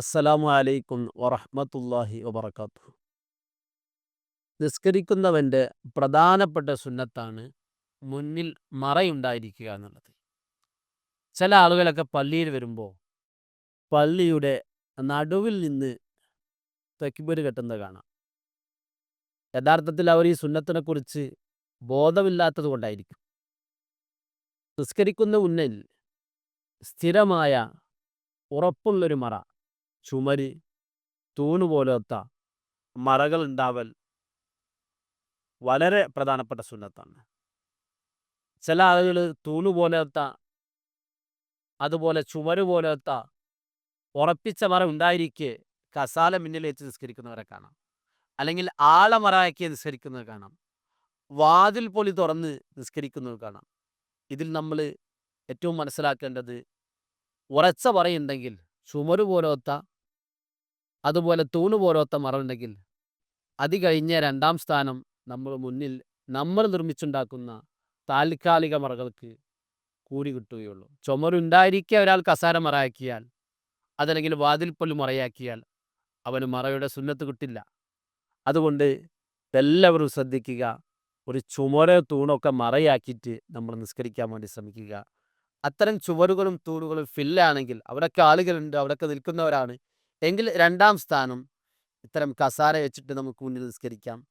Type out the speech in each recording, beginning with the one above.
അസ്സലാമു അലൈക്കും വറഹമത്തല്ലാഹി വബർക്കാത്തു നിസ്കരിക്കുന്നവന്റെ പ്രധാനപ്പെട്ട സുന്നത്താണ് മുന്നിൽ മറയുണ്ടായിരിക്കുക എന്നുള്ളത്. ചില ആളുകളൊക്കെ പള്ളിയിൽ വരുമ്പോൾ പള്ളിയുടെ നടുവിൽ നിന്ന് തക്ബീർ കെട്ടുന്നത് കാണാം. യഥാർത്ഥത്തിൽ അവർ ഈ സുന്നത്തിനെക്കുറിച്ച് ബോധമില്ലാത്തത് കൊണ്ടായിരിക്കും. നിസ്കരിക്കുന്ന മുന്നിൽ സ്ഥിരമായ ഉറപ്പുള്ളൊരു മറ. ചുമര് തൂണ് പോലത്തെ മറകൾ ഉണ്ടാവൽ വളരെ പ്രധാനപ്പെട്ട സുന്നത്താണ്. ചില ആളുകൾ തൂണ് പോലത്ത അതുപോലെ ചുമര് പോലത്ത ഉറപ്പിച്ച മറ ഉണ്ടായിരിക്കെ കസാല മുന്നിൽ നിസ്കരിക്കുന്നവരെ കാണാം. അല്ലെങ്കിൽ ആളമറയാക്കി നിസ്കരിക്കുന്നത് കാണാം. വാതിൽ പൊളി തുറന്ന് നിസ്കരിക്കുന്നത് കാണാം. ഇതിൽ നമ്മൾ ഏറ്റവും മനസ്സിലാക്കേണ്ടത് ഉറച്ച പറയുണ്ടെങ്കിൽ ചുമര് പോലത്തെ അതുപോലെ തൂണ് പോലത്തെ മറ ഉണ്ടെങ്കിൽ അത് കഴിഞ്ഞ രണ്ടാം സ്ഥാനം നമ്മൾ മുന്നിൽ നമ്മൾ നിർമ്മിച്ചുണ്ടാക്കുന്ന താൽക്കാലിക മറകൾക്ക് കൂടി കിട്ടുകയുള്ളൂ. ചുമരുണ്ടായിരിക്കെ ഒരാൾ കസാര മറയാക്കിയാൽ അതല്ലെങ്കിൽ വാതിൽപ്പൊൽ മറയാക്കിയാൽ അവന് മറയുടെ സുന്നത്ത് കിട്ടില്ല. അതുകൊണ്ട് എല്ലാവരും ശ്രദ്ധിക്കുക. ഒരു ചുമരോ തൂണൊക്കെ മറയാക്കിയിട്ട് നമ്മൾ നിസ്കരിക്കാൻ വേണ്ടി ശ്രമിക്കുക. അത്തരം ചുവരുകളും തൂണുകളും ഫില്ലാണെങ്കിൽ അവിടെയൊക്കെ ആളുകളുണ്ട് അവിടെയൊക്കെ നിൽക്കുന്നവരാണ്. എങ്കിൽ രണ്ടാം സ്ഥാനം. ഇത്തരം കസാര വെച്ചിട്ട് നമുക്ക് മുന്നിൽ നിസ്കരിക്കാം.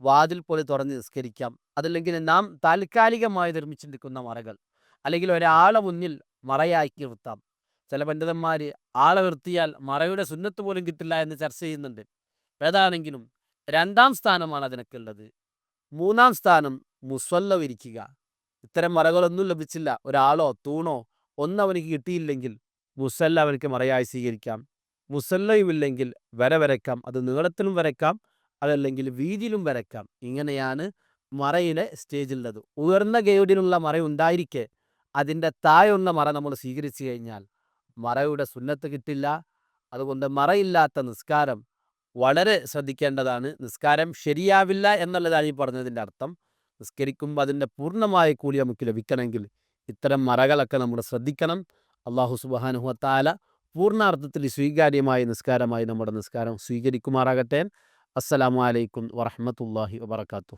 വാതിൽ പോലെ തുറന്ന് നിസ്കരിക്കാം. അതല്ലെങ്കിൽ നാം താൽക്കാലികമായി നിർമ്മിച്ചിരിക്കുന്ന മറകൾ. അല്ലെങ്കിൽ ഒരാളെ മുന്നിൽ മറയാക്കി നിർത്താം. ചില പണ്ഡിതന്മാർ ആളെ നിർത്തിയാൽ മറയുടെ സുന്നത്ത് പോലും കിട്ടില്ല എന്ന് ചർച്ച ചെയ്യുന്നുണ്ട്. ഏതാണെങ്കിലും രണ്ടാം സ്ഥാനമാണ് അതിനൊക്കെ ഉള്ളത് മൂന്നാം സ്ഥാനം മുസ്വല്ല വിരിക്കുക. ഇത്തരം മറകളൊന്നും ലഭിച്ചില്ല. ഒരാളോ തൂണോ ഒന്നും അവനിക്ക് കിട്ടിയില്ലെങ്കിൽ മുസ്വല്ല അവനക്ക് മറയായി സ്വീകരിക്കാം. മുസല്ലയുമില്ലെങ്കിൽ വര വരയ്ക്കാം അത് നീളത്തിലും വരയ്ക്കാം അതല്ലെങ്കിൽ വീതിയിലും വരയ്ക്കാം. ഇങ്ങനെയാണ് മറയിലെ സ്റ്റേജുള്ളത് ഉയർന്ന ഗൈഡിനുള്ള മറ ഉണ്ടായിരിക്കെ അതിന്റെ താഴെയുള്ള മറ നമ്മൾ സ്വീകരിച്ചു കഴിഞ്ഞാൽ മറയുടെ സുന്നത്ത് കിട്ടില്ല. അതുകൊണ്ട് മറയില്ലാത്ത നിസ്കാരം വളരെ ശ്രദ്ധിക്കേണ്ടതാണ്. നിസ്കാരം ശരിയാവില്ല എന്നുള്ളതാണ് ഈ പറഞ്ഞതിന്റെ അർത്ഥം. നിസ്കരിക്കുമ്പോൾ അതിന്റെ പൂർണമായ കൂലി നമുക്ക് ലഭിക്കണമെങ്കിൽ ഇത്തരം മറകളൊക്കെ നമ്മൾ ശ്രദ്ധിക്കണം. അള്ളാഹു സുബാനുഹത്താല പൂർണാർത്ഥത്തിൽ സ്വീകാര്യമായ നിസ്കാരമായി നമ്മുടെ നിസ്കാരം സ്വീകരിക്കുമാറാകട്ടെ. അസ്സലാമു അലൈക്കും വറഹമത്തല്ലാഹി വബർക്കാത്തു